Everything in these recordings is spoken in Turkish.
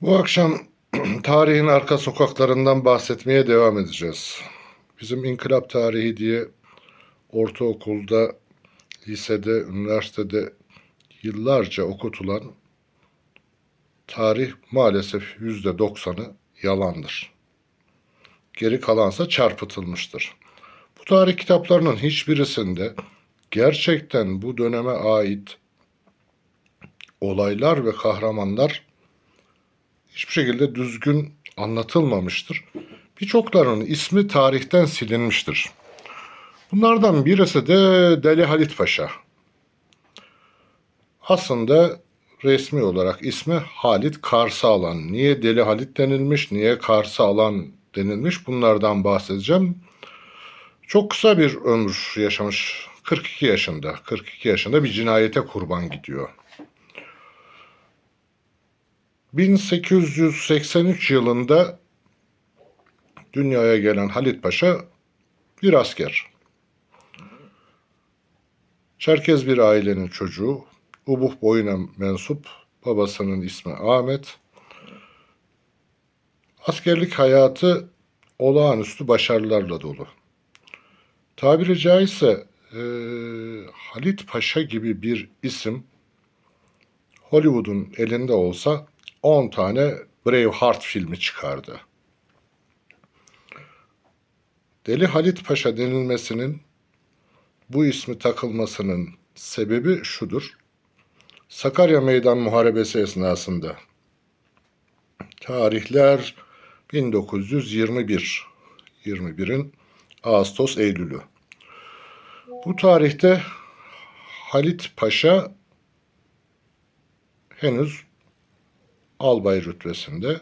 Bu akşam tarihin arka sokaklarından bahsetmeye devam edeceğiz. Bizim inkılap tarihi diye ortaokulda, lisede, üniversitede yıllarca okutulan tarih maalesef yüzde doksanı yalandır. Geri kalansa çarpıtılmıştır. Bu tarih kitaplarının hiçbirisinde gerçekten bu döneme ait olaylar ve kahramanlar hiçbir şekilde düzgün anlatılmamıştır. Birçoklarının ismi tarihten silinmiştir. Bunlardan birisi de Deli Halit Paşa. Aslında resmi olarak ismi Halit Karsalan. Niye Deli Halit denilmiş, niye Karsalan denilmiş bunlardan bahsedeceğim. Çok kısa bir ömür yaşamış. 42 yaşında. 42 yaşında bir cinayete kurban gidiyor. 1883 yılında dünyaya gelen Halit Paşa bir asker. Çerkez bir ailenin çocuğu, Ubuh boyuna mensup, babasının ismi Ahmet. Askerlik hayatı olağanüstü başarılarla dolu. Tabiri caizse e, Halit Paşa gibi bir isim Hollywood'un elinde olsa 10 tane Braveheart filmi çıkardı. Deli Halit Paşa denilmesinin bu ismi takılmasının sebebi şudur. Sakarya Meydan Muharebesi esnasında tarihler 1921 21'in Ağustos Eylül'ü. Bu tarihte Halit Paşa henüz albay rütbesinde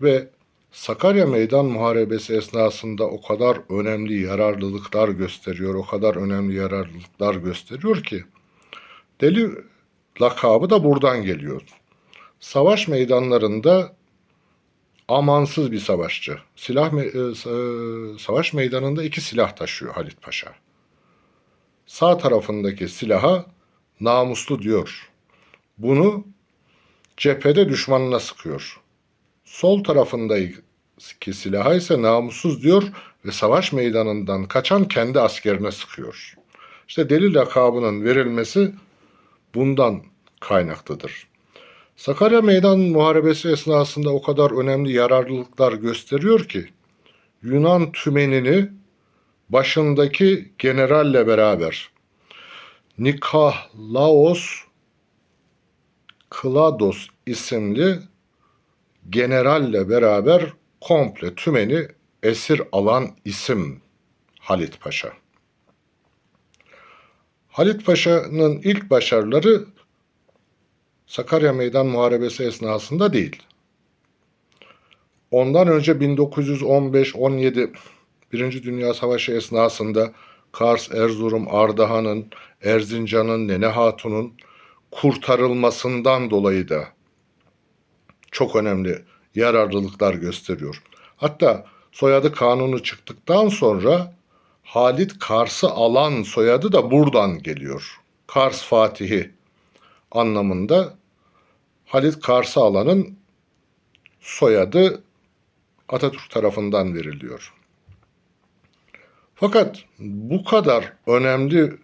ve Sakarya Meydan Muharebesi esnasında o kadar önemli yararlılıklar gösteriyor, o kadar önemli yararlılıklar gösteriyor ki deli lakabı da buradan geliyor. Savaş meydanlarında amansız bir savaşçı. Silah me- e, savaş meydanında iki silah taşıyor Halit Paşa. Sağ tarafındaki silaha namuslu diyor. Bunu cephede düşmanına sıkıyor. Sol tarafındaki silaha ise namussuz diyor ve savaş meydanından kaçan kendi askerine sıkıyor. İşte deli lakabının verilmesi bundan kaynaklıdır. Sakarya Meydan Muharebesi esnasında o kadar önemli yararlılıklar gösteriyor ki Yunan tümenini başındaki generalle beraber Nikahlaos Klados isimli generalle beraber komple tümeni esir alan isim Halit Paşa. Halit Paşa'nın ilk başarıları Sakarya Meydan Muharebesi esnasında değil. Ondan önce 1915-17 Birinci Dünya Savaşı esnasında Kars, Erzurum, Ardahan'ın, Erzincan'ın, Nene Hatun'un kurtarılmasından dolayı da çok önemli yararlılıklar gösteriyor. Hatta soyadı kanunu çıktıktan sonra Halit Kars'ı alan soyadı da buradan geliyor. Kars Fatihi anlamında Halit Kars'ı alanın soyadı Atatürk tarafından veriliyor. Fakat bu kadar önemli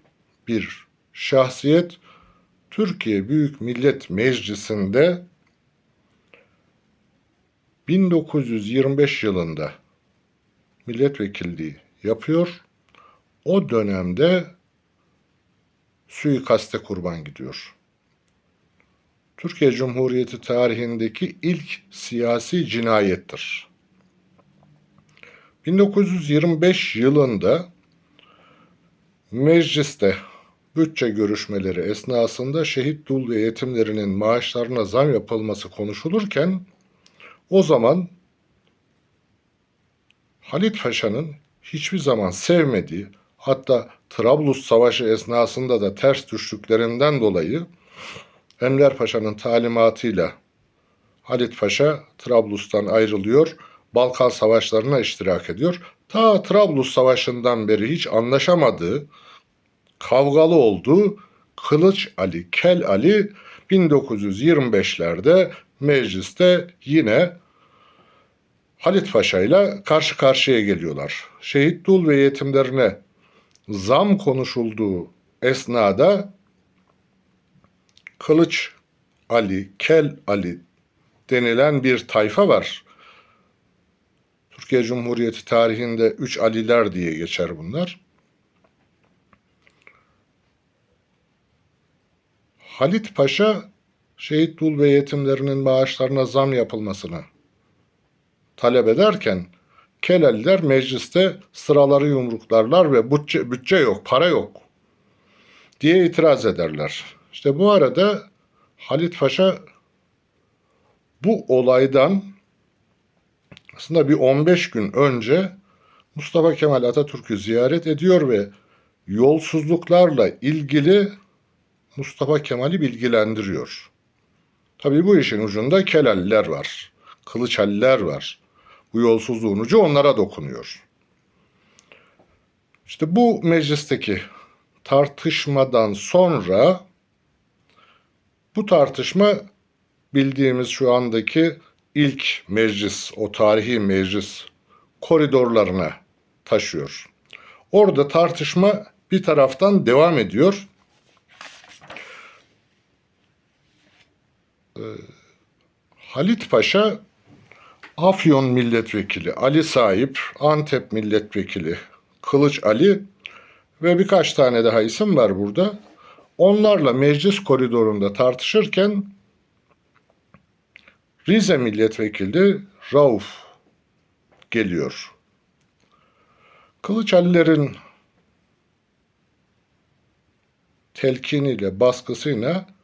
bir şahsiyet Türkiye Büyük Millet Meclisi'nde 1925 yılında milletvekilliği yapıyor. O dönemde suikaste kurban gidiyor. Türkiye Cumhuriyeti tarihindeki ilk siyasi cinayettir. 1925 yılında mecliste bütçe görüşmeleri esnasında şehit dul ve yetimlerinin maaşlarına zam yapılması konuşulurken o zaman Halit Paşa'nın hiçbir zaman sevmediği hatta Trablus Savaşı esnasında da ters düştüklerinden dolayı Enver Paşa'nın talimatıyla Halit Paşa Trablus'tan ayrılıyor, Balkan Savaşlarına iştirak ediyor. Ta Trablus Savaşı'ndan beri hiç anlaşamadığı, kavgalı olduğu Kılıç Ali, Kel Ali 1925'lerde mecliste yine Halit Paşa ile karşı karşıya geliyorlar. Şehit dul ve yetimlerine zam konuşulduğu esnada Kılıç Ali, Kel Ali denilen bir tayfa var. Türkiye Cumhuriyeti tarihinde üç Aliler diye geçer bunlar. Halit Paşa şehit dul ve yetimlerinin maaşlarına zam yapılmasını talep ederken Keleliler mecliste sıraları yumruklarlar ve bütçe, bütçe yok, para yok diye itiraz ederler. İşte bu arada Halit Paşa bu olaydan aslında bir 15 gün önce Mustafa Kemal Atatürk'ü ziyaret ediyor ve yolsuzluklarla ilgili Mustafa Kemal'i bilgilendiriyor. Tabii bu işin ucunda Kelaliler var, Kılıçhaliler var. Bu yolsuzluğun ucu onlara dokunuyor. İşte bu meclisteki tartışmadan sonra bu tartışma bildiğimiz şu andaki ilk meclis, o tarihi meclis koridorlarına taşıyor. Orada tartışma bir taraftan devam ediyor. Ee, Halit Paşa Afyon milletvekili Ali Sahip, Antep milletvekili Kılıç Ali ve birkaç tane daha isim var burada. Onlarla meclis koridorunda tartışırken Rize milletvekili Rauf geliyor. Kılıç Alilerin telkiniyle, baskısıyla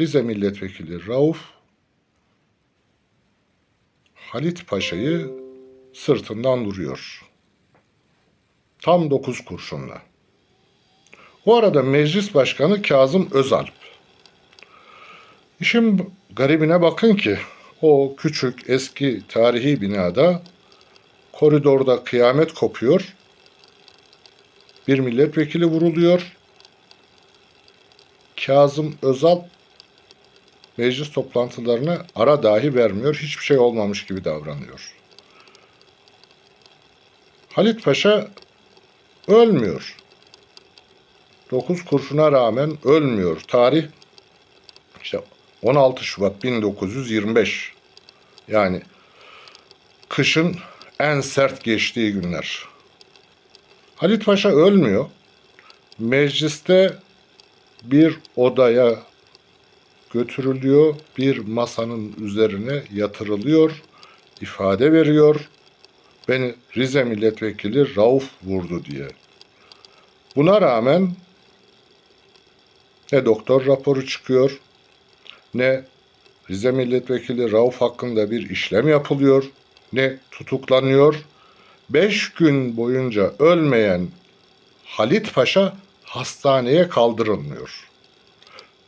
Rize milletvekili Rauf Halit Paşa'yı sırtından vuruyor. Tam dokuz kurşunla. O arada meclis başkanı Kazım Özalp. İşin garibine bakın ki o küçük eski tarihi binada koridorda kıyamet kopuyor. Bir milletvekili vuruluyor. Kazım Özalp meclis toplantılarına ara dahi vermiyor. Hiçbir şey olmamış gibi davranıyor. Halit Paşa ölmüyor. 9 kurşuna rağmen ölmüyor. Tarih işte 16 Şubat 1925. Yani kışın en sert geçtiği günler. Halit Paşa ölmüyor. Mecliste bir odaya götürülüyor, bir masanın üzerine yatırılıyor, ifade veriyor. Beni Rize milletvekili Rauf vurdu diye. Buna rağmen ne doktor raporu çıkıyor, ne Rize milletvekili Rauf hakkında bir işlem yapılıyor, ne tutuklanıyor. Beş gün boyunca ölmeyen Halit Paşa hastaneye kaldırılmıyor.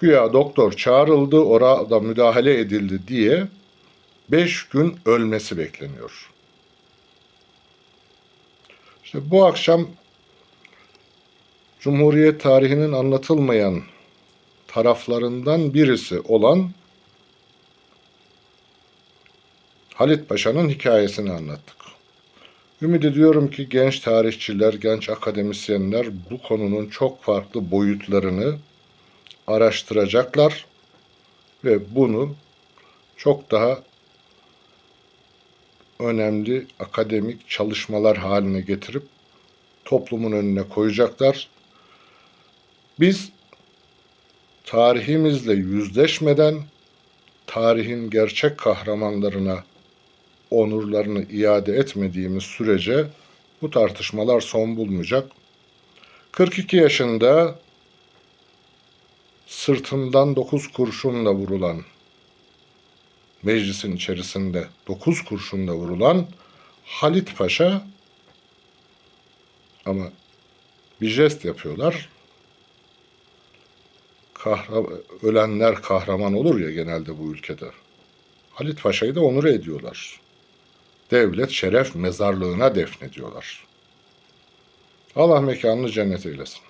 Güya doktor çağrıldı, orada müdahale edildi diye beş gün ölmesi bekleniyor. İşte bu akşam Cumhuriyet tarihinin anlatılmayan taraflarından birisi olan Halit Paşa'nın hikayesini anlattık. Ümit ediyorum ki genç tarihçiler, genç akademisyenler bu konunun çok farklı boyutlarını araştıracaklar ve bunu çok daha önemli akademik çalışmalar haline getirip toplumun önüne koyacaklar. Biz tarihimizle yüzleşmeden tarihin gerçek kahramanlarına onurlarını iade etmediğimiz sürece bu tartışmalar son bulmayacak. 42 yaşında sırtından 9 kurşunla vurulan meclisin içerisinde 9 kurşunla vurulan Halit Paşa ama bir jest yapıyorlar. Kahra, ölenler kahraman olur ya genelde bu ülkede. Halit Paşa'yı da onur ediyorlar. Devlet şeref mezarlığına defnediyorlar. Allah mekanını cennet eylesin.